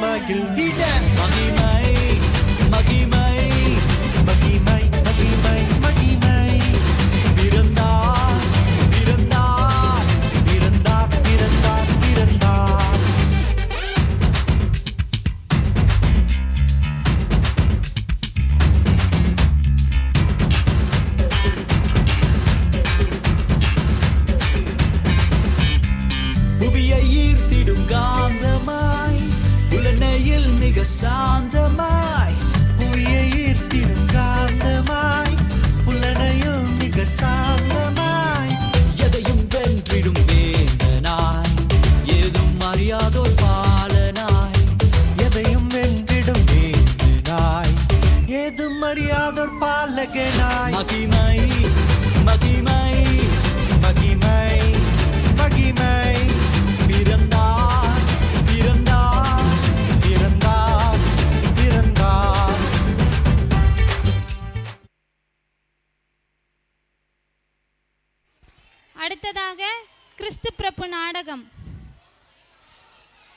my guilty சாந்தமாய் புவியை ஈர்த்திடும் காந்தமாய் புலனையும் மிக சாந்தமாய். எதையும் வென்றிடும் வேந்தனாய் ஏதும் அறியாதோர் பாலனாய். எதையும் வென்றிடும் வேந்தனாய் ஏதும் அறியாதோர் பாலகனாய். மகிமா அடுத்ததாக கிறிஸ்து பிரபு நாடகம்.